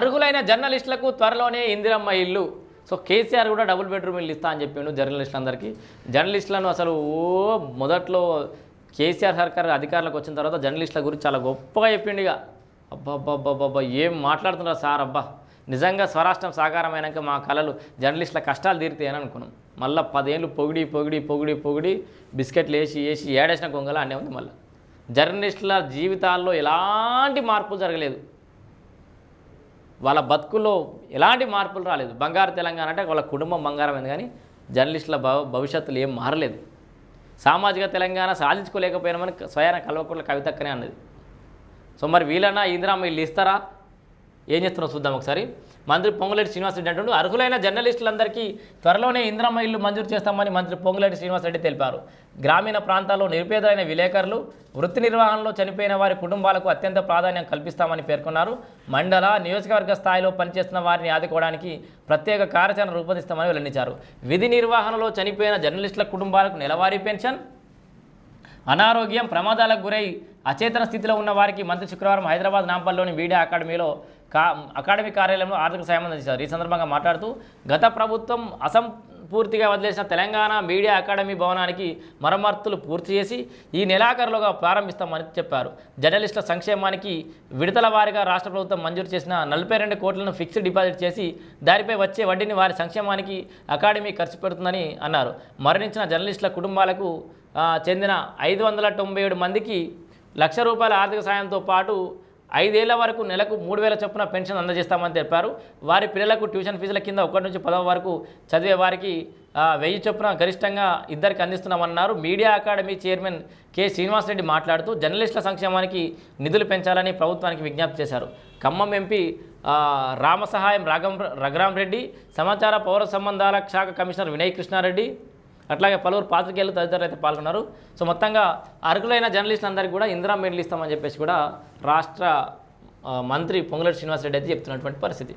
అర్హులైన జర్నలిస్టులకు త్వరలోనే ఇందిరమ్మ ఇల్లు. సో కేసీఆర్ కూడా డబుల్ బెడ్రూమ్ ఇల్లు ఇస్తా అని చెప్పిండు జర్నలిస్టులందరికీ. జర్నలిస్టులను అసలు ఓ మొదట్లో కేసీఆర్ సర్కార్ అధికారులకు వచ్చిన తర్వాత జర్నలిస్టుల గురించి చాలా గొప్పగా చెప్పిండు ఇక. అబ్బాబ్బాబ్బాబ్బా ఏం మాట్లాడుతున్నారు సార్ అబ్బా? నిజంగా స్వరాష్ట్రం సాకారమైనాక మా కళలు జర్నలిస్టుల కష్టాలు తీరుతాయని అనుకున్నాం. మళ్ళీ పదేళ్ళు పొగిడి పొగిడి పొగిడి పొగిడి బిస్కెట్లు వేసి వేసి ఏడేసిన కొంగల అనే ఉంది మళ్ళీ. జర్నలిస్టుల జీవితాల్లో ఎలాంటి మార్పులు జరగలేదు. వాళ్ళ బతుకుల్లో ఎలాంటి మార్పులు రాలేదు. బంగారు తెలంగాణ అంటే వాళ్ళ కుటుంబం బంగారమైంది కానీ జర్నలిస్టుల భవ భవిష్యత్తులో ఏం మారలేదు. సామాజిక తెలంగాణ సాధించుకోలేకపోయినామని స్వయాన కల్వకుంట్ల కవితక్కనే అన్నది. సో మరి వీళ్ళన్నా ఇందిరామ్మ వీళ్ళు ఇస్తారా? ఏం చేస్తున్నావు చూద్దాం ఒకసారి. మంత్రి పొంగులేటి శ్రీనివాసరెడ్డి అంటుండు అర్హులైన జర్నలిస్టులందరికీ త్వరలోనే ఇంద్రమ్మ ఇల్లు మంజూరు చేస్తామని మంత్రి పొంగులేటి శ్రీనివాసరెడ్డి తెలిపారు. గ్రామీణ ప్రాంతాల్లో నిరుపేదలైన విలేకరులు వృత్తి నిర్వహణలో చనిపోయిన వారి కుటుంబాలకు అత్యంత ప్రాధాన్యం కల్పిస్తామని పేర్కొన్నారు. మండల నియోజకవర్గ స్థాయిలో పనిచేస్తున్న వారిని ఆదుకోవడానికి ప్రత్యేక కార్యాచరణ రూపొందిస్తామని వెల్లడించారు. విధి నిర్వహణలో చనిపోయిన జర్నలిస్టుల కుటుంబాలకు నెలవారీ పెన్షన్ అనారోగ్యం ప్రమాదాలకు గురై అచేతన స్థితిలో ఉన్న వారికి మంత్రి శుక్రవారం హైదరాబాద్ నాంపల్లిలోని మీడియా అకాడమీలో కా అకాడమీ కార్యాలయంలో ఆర్థిక సాయం అందించారు. ఈ సందర్భంగా మాట్లాడుతూ గత ప్రభుత్వం అసంపూర్తిగా వదిలేసిన తెలంగాణ మీడియా అకాడమీ భవనానికి మరమ్మతులు పూర్తి చేసి ఈ నెలాఖరులోగా ప్రారంభిస్తామని చెప్పారు. జర్నలిస్టుల సంక్షేమానికి విడతల వారీగా రాష్ట్ర ప్రభుత్వం మంజూరు చేసిన నలభై రెండు కోట్లను ఫిక్స్డ్ డిపాజిట్ చేసి దానిపై వచ్చే వడ్డీని వారి సంక్షేమానికి అకాడమీ ఖర్చు పెడుతుందని అన్నారు. మరణించిన జర్నలిస్టుల కుటుంబాలకు చెందిన ఐదు వందల తొంభై ఏడు మందికి లక్ష రూపాయల ఆర్థిక సాయంతో పాటు ఐదేళ్ళ వరకు నెలకు మూడు వేల చొప్పున పెన్షన్ అందజేస్తామని తెలిపారు. వారి పిల్లలకు ట్యూషన్ ఫీజుల కింద ఒకటి నుంచి పదవ వరకు చదివే వారికి వెయ్యి చొప్పున గరిష్టంగా ఇద్దరికి అందిస్తున్నామన్నారు. Media academy chairman K Srinivasa Reddy మాట్లాడుతూ జర్నలిస్టుల సంక్షేమానికి నిధులు పెంచాలని ప్రభుత్వానికి విజ్ఞప్తి చేశారు. ఖమ్మం ఎంపీ రామసహాయం రాగం రఘురాం రెడ్డి సమాచార పౌర సంబంధాల శాఖ కమిషనర్ వినయ్ కృష్ణారెడ్డి అట్లాగే పలువురు పాత్రికేయులు తదితరులు అయితే పాల్గొన్నారు. సో మొత్తంగా అర్హులైన జర్నలిస్టులందరికీ కూడా ఇందిరా మెడల్ ఇస్తామని చెప్పేసి కూడా రాష్ట్ర మంత్రి పొంగులేటి శ్రీనివాసరెడ్డి అయితే చెప్తున్నటువంటి పరిస్థితి.